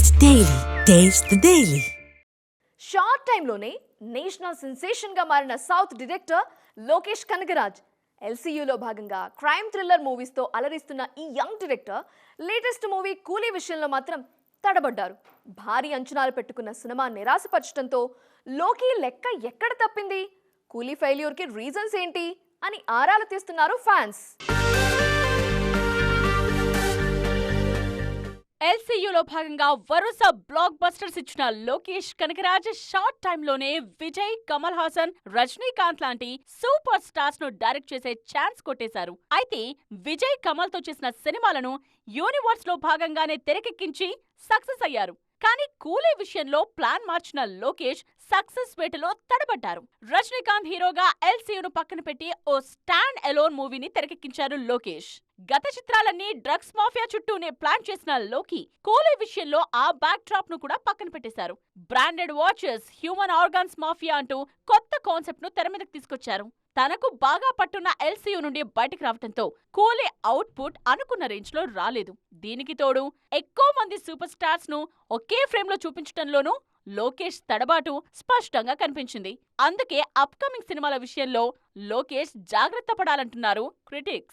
Daily. Taste the Daily. Short టైంలోనే national సెన్సేషన్గా మారిన సౌత్ డైరెక్టర్ లోకేష్ కనగరాజ్ ఎల్సీయూలో భాగంగా క్రైమ్ థ్రిల్లర్ మూవీస్తో అలరిస్తున్న ఈ యంగ్ డైరెక్టర్ లేటెస్ట్ మూవీ కూలీ విషయంలో మాత్రం తడబడ్డారు భారీ అంచనాలు పెట్టుకున్న సినిమా నిరాశపరచడంతో లోకి లెక్క ఎక్కడ తప్పింది కూలీ ఫెయిల్యూర్కి రీజన్స్ ఏంటి అని ఆరాలు తీస్తున్నారు ఫ్యాన్స్ ఎల్సీయూలో భాగంగా వరుస బ్లాక్ బస్టర్స్ ఇచ్చిన లోకేష్ కనకరాజ్ షార్ట్ టైంలోనే విజయ్ కమల్ హాసన్ రజనీకాంత్ లాంటి సూపర్ స్టార్స్ను డైరెక్ట్ చేసే ఛాన్స్ కొట్టేశారు. అయితే విజయ్ కమల్తో చేసిన సినిమాలను యూనివర్స్లో భాగంగానే తెరకెక్కించి సక్సెస్ అయ్యారు. కానీ కూలీ విషయంలో ప్లాన్ మార్చిన లోకేష్ సక్సెస్ వేటలో తడబడ్డారు. రజనీకాంత్ హీరోగా ఎల్సీయూను పక్కన పెట్టి ఓ స్టాండ్ ఎలోన్ మూవీని తెరకెక్కించారు లోకేష్. గత చిత్రాలన్నీ డ్రగ్స్ మాఫియా చుట్టూనే ప్లాన్ చేసిన లోకి కూలీ విషయంలో ఆ బ్యాక్ డ్రాప్ను కూడా పక్కన పెట్టేశారు. Branded watches human organs mafia అంటూ కొత్త కాన్సెప్ట్ను తెర మీదకి తీసుకొచ్చారు. తనకు బాగా పట్టున్న ఎల్సీయూ నుండి బయటకు రావడంతో కూలీ అవుట్పుట్ అనుకున్న రేంజ్లో రాలేదు. దీనికి తోడు ఎక్కువ మంది సూపర్ స్టార్స్ను ఒకే ఫ్రేమ్లో చూపించటంలోనూ లోకేష్ తడబాటు స్పష్టంగా కనిపించింది. అందుకే అప్కమింగ్ సినిమాల విషయంలో లోకేష్ జాగ్రత్త పడాలంటున్నారు క్రిటిక్స్.